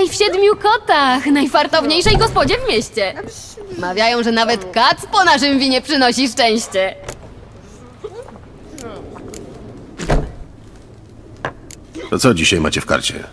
Witaj w siedmiu kotach, najfartowniejszej gospodzie w mieście. Mawiają, że nawet kac po naszym winie przynosi szczęście. To co dzisiaj macie w karcie?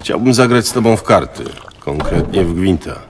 Chciałbym zagrać z tobą w karty. Konkretnie w gwinta.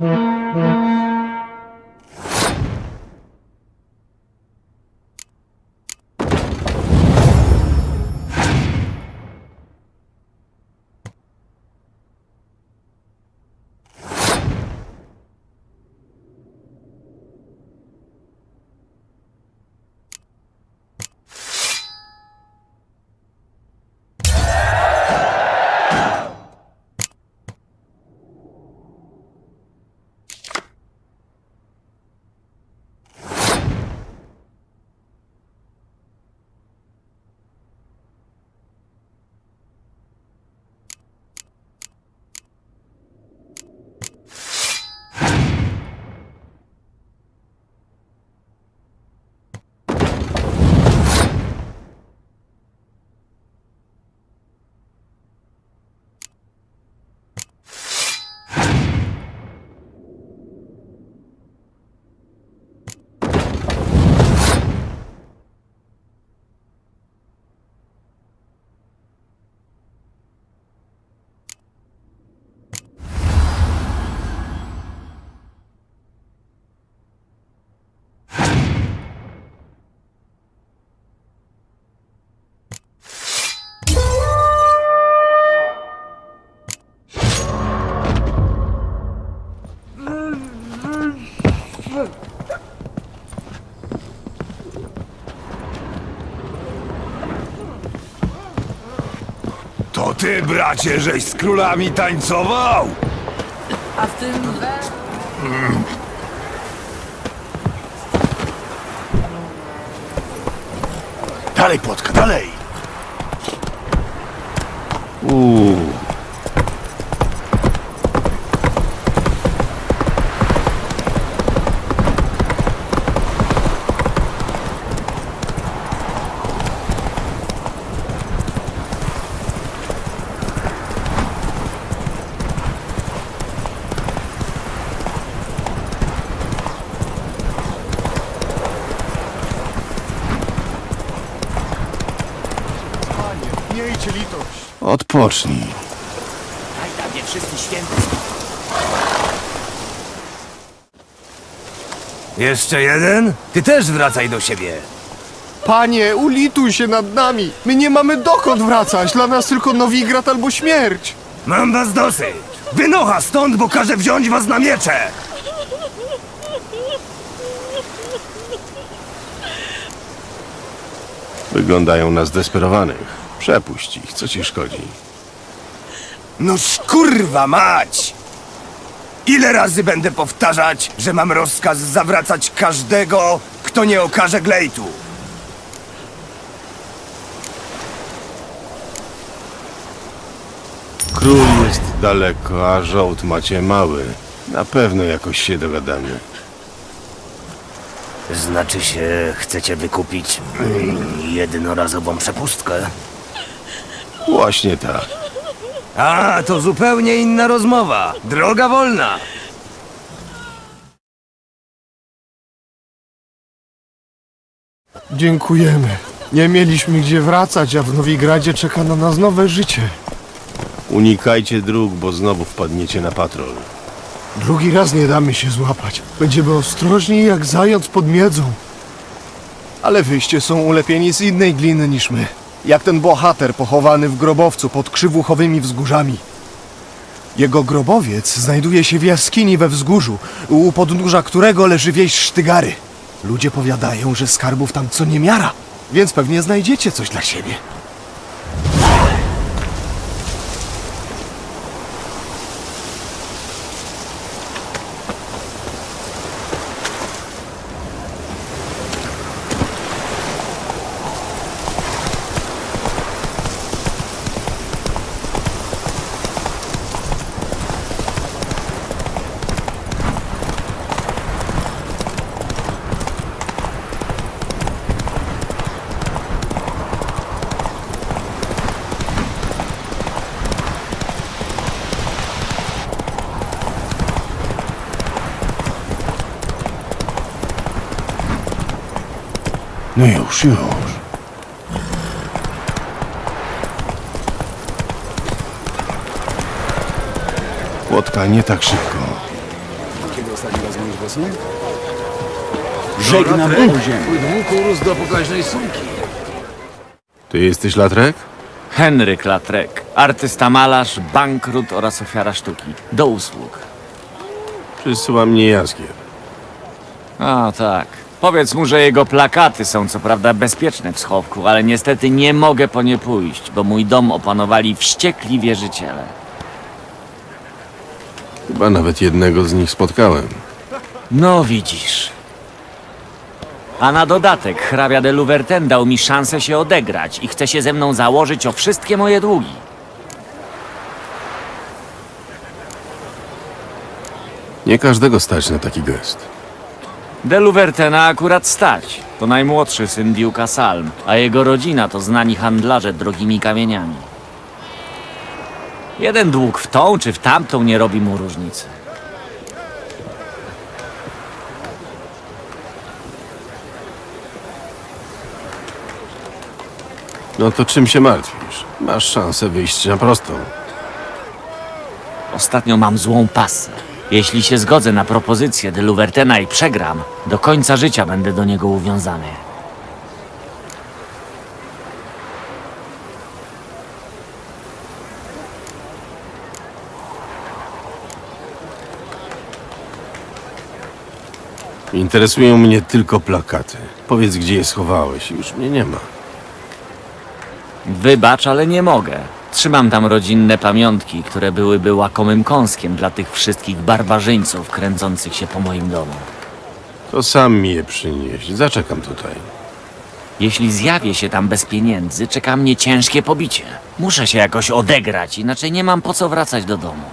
Mm-hmm. To ty, bracie, żeś z królami tańcował? A w tym... Dalej, Płotka, dalej! Uuu, Miejcie litość! odpocznij. Jeszcze jeden? Ty też wracaj do siebie. Panie, ulituj się nad nami! My nie mamy dokąd wracać! Dla nas tylko Nowigrad albo śmierć! Mam was dosyć! Wynocha stąd, bo każę wziąć was na miecze! Wyglądają na zdesperowanych. Przepuść ich, co ci szkodzi? No kurwa mać! Ile razy będę powtarzać, że mam rozkaz zawracać każdego, kto nie okaże glejtu? Król jest daleko, a żołd macie mały. Na pewno jakoś się dogadamy. Znaczy się, chcecie wykupić mm, jednorazową przepustkę? Właśnie tak. A, to zupełnie inna rozmowa. Droga wolna. Dziękujemy. Nie mieliśmy gdzie wracać, a w Nowigradzie czeka na nas nowe życie. Unikajcie dróg, bo znowu wpadniecie na patrol. Drugi raz nie damy się złapać. Będziemy ostrożni jak zając pod miedzą. Ale wyście są ulepieni z innej gliny niż my. Jak ten bohater pochowany w grobowcu pod krzywuchowymi wzgórzami. Jego grobowiec znajduje się w jaskini we wzgórzu, u podnóża którego leży wieś Sztygary. Ludzie powiadają, że skarbów tam co niemiara, więc pewnie znajdziecie coś dla siebie. No już, już. Płotka, nie tak szybko. Żegnam Boże. Dług urósł do pokaźnej sumki. Ty jesteś Latrek? Henryk Latrek, artysta malarz, bankrut oraz ofiara sztuki. Do usług. Przysyła mnie Jaskier. A tak. Powiedz mu, że jego plakaty są co prawda bezpieczne w schowku, ale niestety nie mogę po nie pójść, bo mój dom opanowali wściekli wierzyciele. Chyba nawet jednego z nich spotkałem. No widzisz. A na dodatek hrabia de Louverten dał mi szansę się odegrać i chce się ze mną założyć o wszystkie moje długi. Nie każdego stać na taki gest. De Louvertena akurat stać. To najmłodszy syn Duke'a Salm, a jego rodzina to znani handlarze drogimi kamieniami. Jeden dług w tą czy w tamtą nie robi mu różnicy. No to czym się martwisz? Masz szansę wyjść na prostą. Ostatnio mam złą pasę. Jeśli się zgodzę na propozycję de Louvertena i przegram, do końca życia będę do niego uwiązany. Interesują mnie tylko plakaty. Powiedz, gdzie je schowałeś. Już mnie nie ma. Wybacz, ale nie mogę. Trzymam tam rodzinne pamiątki, które byłyby łakomym kąskiem dla tych wszystkich barbarzyńców kręcących się po moim domu. To sam mi je przynieś. Zaczekam tutaj. Jeśli zjawię się tam bez pieniędzy, czeka mnie ciężkie pobicie. Muszę się jakoś odegrać, inaczej nie mam po co wracać do domu.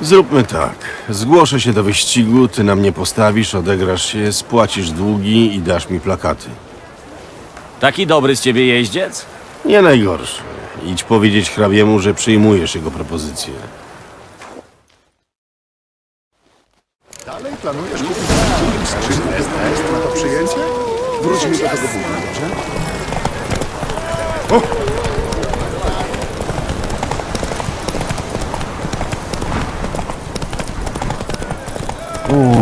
Zróbmy tak. Zgłoszę się do wyścigu, ty na mnie postawisz, odegrasz się, spłacisz długi i dasz mi plakaty. Taki dobry z ciebie jeździec? Nie najgorszy. Idź powiedzieć hrabiemu, że przyjmujesz jego propozycję. Dalej planujesz kupić skrzynkę test na to przyjęcie? Wróćmy do tego punktu, dobrze? Oh.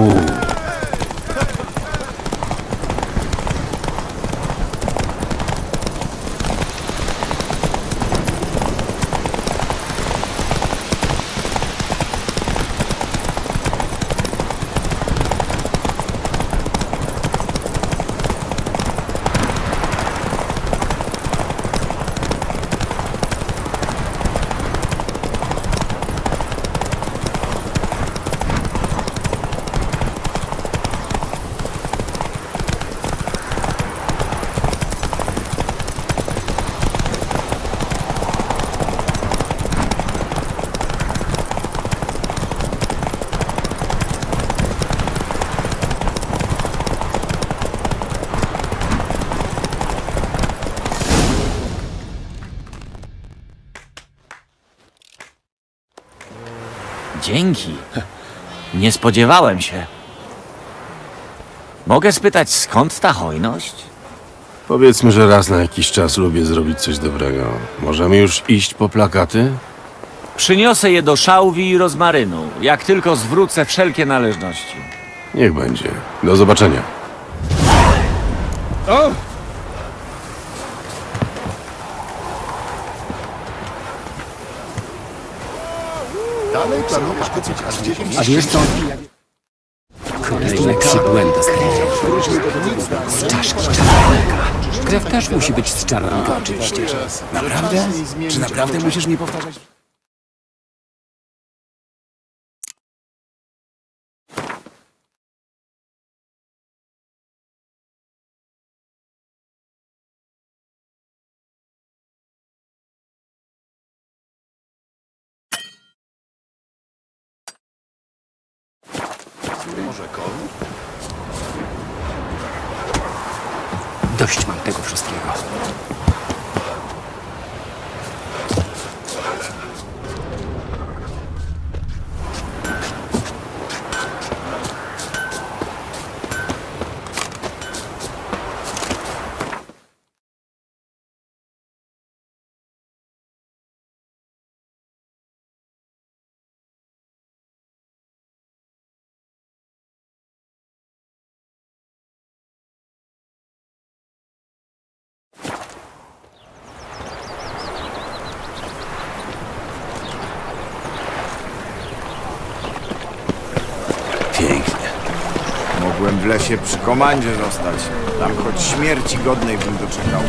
Dzięki. Nie spodziewałem się. Mogę spytać, skąd ta hojność? Powiedzmy, że raz na jakiś czas lubię zrobić coś dobrego. Możemy już iść po plakaty? Przyniosę je do szałwi i rozmarynu, jak tylko zwrócę wszelkie należności. Niech będzie. Do zobaczenia. Dalej planujesz kupić aż 10 A wiesz co? Kolejna przybłęda z czaszki czarownika. Krew też musi być z czarownika oczywiście. Naprawdę? Czy naprawdę musisz mi powtarzać? Dość mam tego wszystkiego. W lesie przy komandzie zostać. Tam choć śmierci godnej bym doczekał.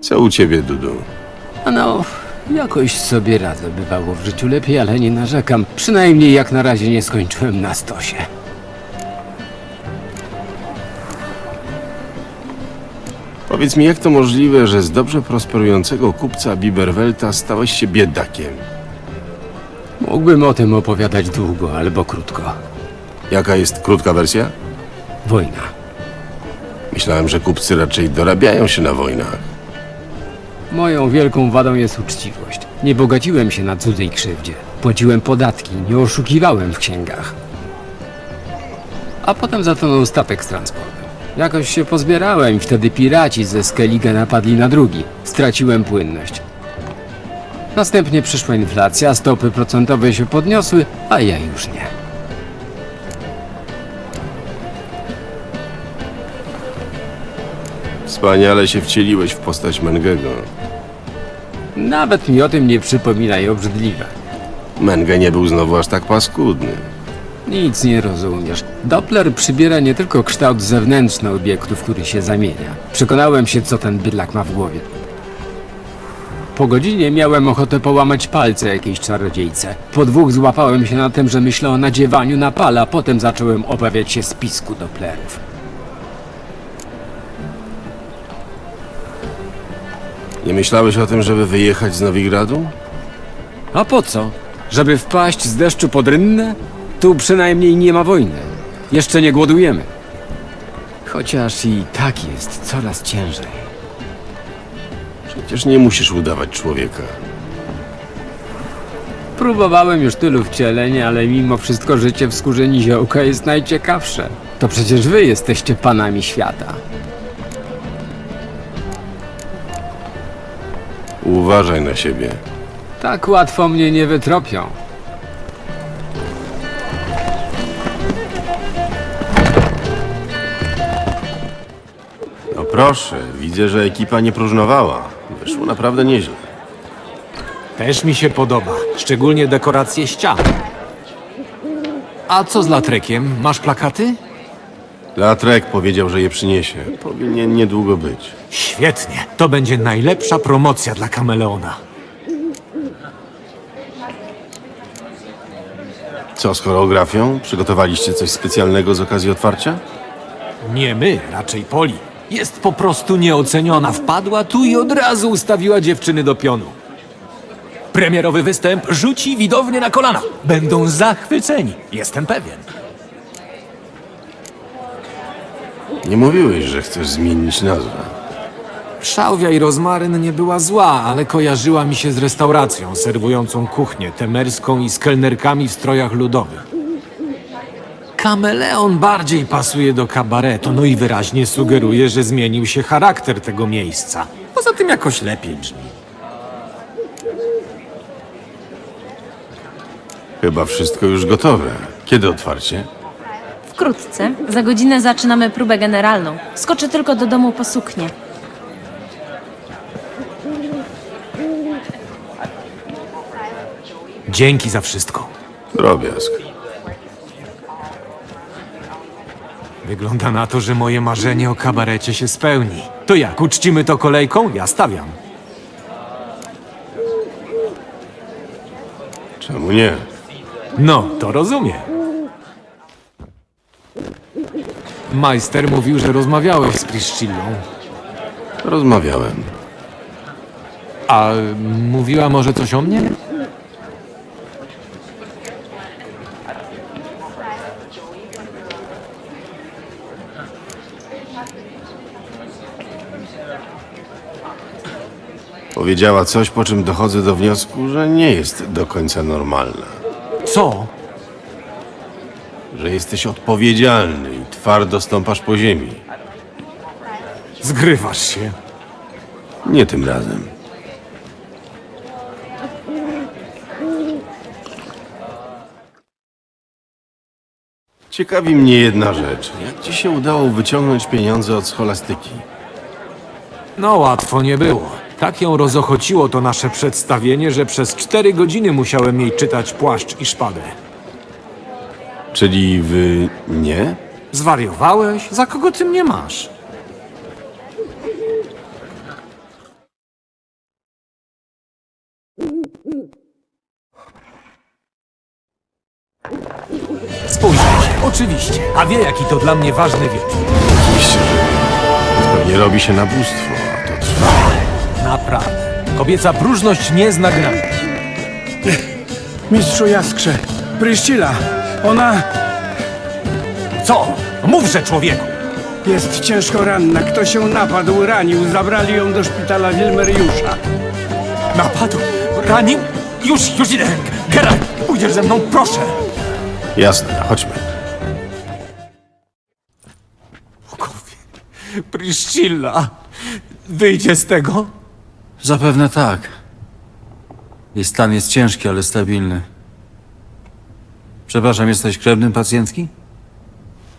Co u ciebie, Dudu? A no, jakoś sobie radzę. Bywało w życiu lepiej, ale nie narzekam. Przynajmniej jak na razie nie skończyłem na stosie. Powiedz mi, jak to możliwe, że z dobrze prosperującego kupca Biberwelta stałeś się biedakiem? Mógłbym o tym opowiadać długo albo krótko. Jaka jest krótka wersja? Wojna. Myślałem, że kupcy raczej dorabiają się na wojnach. Moją wielką wadą jest uczciwość. Nie bogaciłem się na cudzej krzywdzie. Płaciłem podatki, nie oszukiwałem w księgach. A potem zatonął statek z transportem. Jakoś się pozbierałem i wtedy piraci ze Skellige napadli na drugi. Straciłem płynność. Następnie przyszła inflacja, stopy procentowe się podniosły, a ja już nie. Wspaniale się wcieliłeś w postać Mengego. Nawet mi o tym nie przypominaj obrzydliwe. Menge nie był znowu aż tak paskudny. Nic nie rozumiesz. Doppler przybiera nie tylko kształt zewnętrzny obiektu, w który się zamienia. Przekonałem się, co ten bydlak ma w głowie. Po godzinie miałem ochotę połamać palce jakiejś czarodziejce. Po dwóch złapałem się na tym, że myślę o nadziewaniu na pala, potem zacząłem obawiać się spisku Dopplerów. Nie myślałeś o tym, żeby wyjechać z Nowigradu? A po co? Żeby wpaść z deszczu pod rynnę? Tu przynajmniej nie ma wojny. Jeszcze nie głodujemy. Chociaż i tak jest coraz ciężej. Przecież nie musisz udawać człowieka. Próbowałem już tylu wcieleń, ale mimo wszystko życie w skórze niziołka jest najciekawsze. To przecież wy jesteście panami świata. Uważaj na siebie. Tak łatwo mnie nie wytropią. Proszę, widzę, że ekipa nie próżnowała. Wyszło naprawdę nieźle. Też mi się podoba, szczególnie dekoracje ścian. A co z latrekiem? Masz plakaty? Latrek powiedział, że je przyniesie. Powinien niedługo być. Świetnie, to będzie najlepsza promocja dla kameleona. Co z choreografią? Przygotowaliście coś specjalnego z okazji otwarcia? Nie my, raczej Poli. Jest po prostu nieoceniona. Wpadła tu i od razu ustawiła dziewczyny do pionu. Premierowy występ rzuci widownię na kolana. Będą zachwyceni, jestem pewien. Nie mówiłeś, że chcesz zmienić nazwę. Szałwia i rozmaryn nie była zła, ale kojarzyła mi się z restauracją serwującą kuchnię temerską i z kelnerkami w strojach ludowych. Kameleon bardziej pasuje do kabaretu, no i wyraźnie sugeruje, że zmienił się charakter tego miejsca. Poza tym jakoś lepiej brzmi. Chyba wszystko już gotowe. Kiedy otwarcie? Wkrótce. Za godzinę zaczynamy próbę generalną. Skoczę tylko do domu po suknię. Dzięki za wszystko. Drobiazg. Wygląda na to, że moje marzenie o kabarecie się spełni. To jak, uczcimy to kolejką? Ja stawiam. Czemu nie? No, to rozumiem. Majster mówił, że rozmawiałeś z Priscillą. Rozmawiałem. A mówiła może coś o mnie? Powiedziała coś, po czym dochodzę do wniosku, że nie jest do końca normalna. Co? Że jesteś odpowiedzialny i twardo stąpasz po ziemi. Zgrywasz się. Nie tym razem. Ciekawi mnie jedna rzecz. Jak ci się udało wyciągnąć pieniądze od scholastyki? No łatwo nie było. Tak ją rozochociło to nasze przedstawienie, że przez cztery godziny musiałem jej czytać płaszcz i szpadę. Czyli wy nie? Zwariowałeś? Za kogo ty mnie masz? Spójrzcie oczywiście. A wie, jaki to dla mnie ważny wieczór. Oczywiście, że nie. Pewnie robi się nabóstwo. Naprawdę. Kobieca próżność nie zna granic. Mistrzu Jaskrze, Pryszcila, ona Co? Mówże, człowieku! jest ciężko ranna. Ktoś ją napadł, ranił. Zabrali ją do szpitala Wilmeriusza. Napadł? Ranił? Już, już idę! Geralt, pójdziesz ze mną, proszę! Jasne, chodźmy. Priscilla, wyjdzie z tego? Zapewne tak. Jej stan jest ciężki, ale stabilny. Przepraszam, jesteś krewnym pacjentki?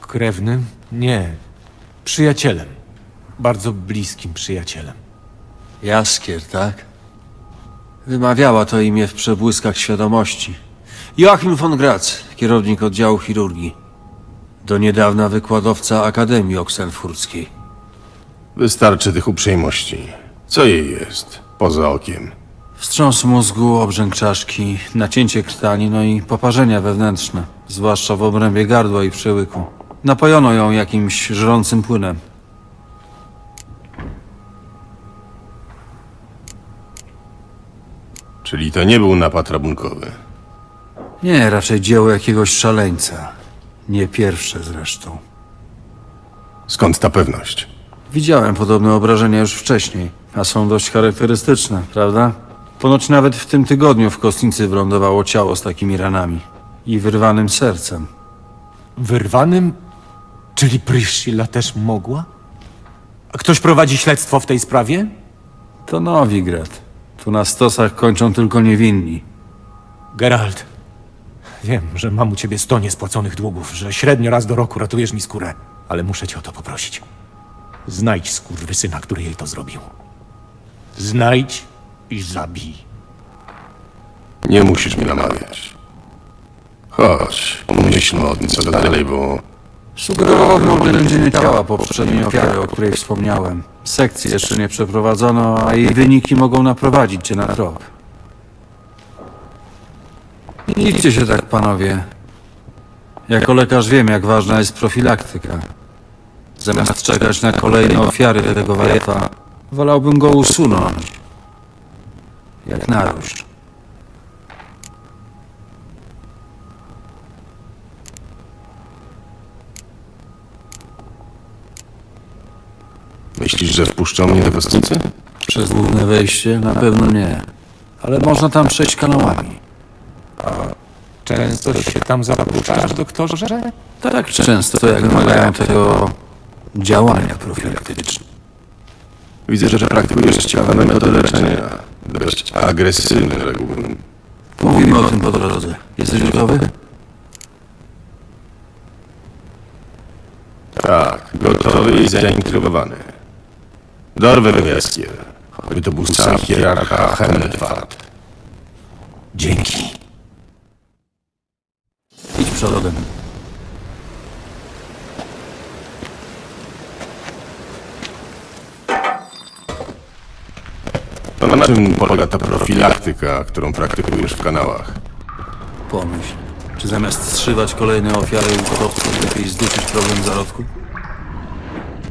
Krewnym? Nie. Przyjacielem. Bardzo bliskim przyjacielem. Jaskier, tak? Wymawiała to imię w przebłyskach świadomości. Joachim von Graz, kierownik oddziału chirurgii. Do niedawna wykładowca Akademii Oksenfurckiej. Wystarczy tych uprzejmości. Co jej jest? Poza okiem. Wstrząs mózgu, obrzęk czaszki, nacięcie krtani, no i poparzenia wewnętrzne, zwłaszcza w obrębie gardła i przełyku. Napojono ją jakimś żrącym płynem. Czyli to nie był napad rabunkowy. Nie, raczej dzieło jakiegoś szaleńca. Nie pierwsze zresztą. Skąd ta pewność? Widziałem podobne obrażenia już wcześniej, a są dość charakterystyczne, prawda? Ponoć nawet w tym tygodniu w kostnicy wylądowało ciało z takimi ranami i wyrwanym sercem. Wyrwanym? Czyli Priscilla też mogła? A ktoś prowadzi śledztwo w tej sprawie? To Nowigrad. Tu na stosach kończą tylko niewinni. Geralt, wiem, że mam u ciebie sto niespłaconych długów, że średnio raz do roku ratujesz mi skórę, ale muszę cię o to poprosić. Znajdź skurwysyna, który jej to zrobił. Znajdź i zabij. Nie musisz mnie namawiać. Chodź, pomyślmy o tym, co dalej, bo Sugerował odnalezienie ciała poprzedniej ofiary, o której wspomniałem. Sekcji jeszcze nie przeprowadzono, a jej wyniki mogą naprowadzić cię na trop. Nie idźcie się tak, panowie. Jako lekarz wiem, jak ważna jest profilaktyka. Zamiast czekać na kolejne ofiary tego wariata, wolałbym go usunąć. Jak narość. myślisz, że wpuszczą mnie do kostnicy? Przez główne wejście na pewno nie. Ale można tam przejść kanałami. Często się tam zapuszczasz, doktorze? Tak często, jak wymagają tego działania profilaktyczne. Widzę, że praktykujesz ciekawe metody leczenia. Dość agresywne reguły. Mówimy o tym po drodze. Jesteś gotowy? Tak, gotowy i zaintrygowany. Dorwę Jaskier. Choćby to był sam hierarcha Hemmelfart. Dzięki. Idź przodem. To na czym polega ta profilaktyka, którą praktykujesz w kanałach? Pomyśl. Czy zamiast zszywać kolejne ofiary utopców, lepiej zdusić problem zarodku?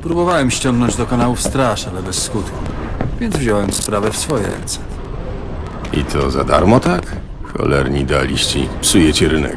Próbowałem ściągnąć do kanałów straż, ale bez skutku. Więc wziąłem sprawę w swoje ręce. I to za darmo, tak? Cholerni idealiści, psujecie rynek.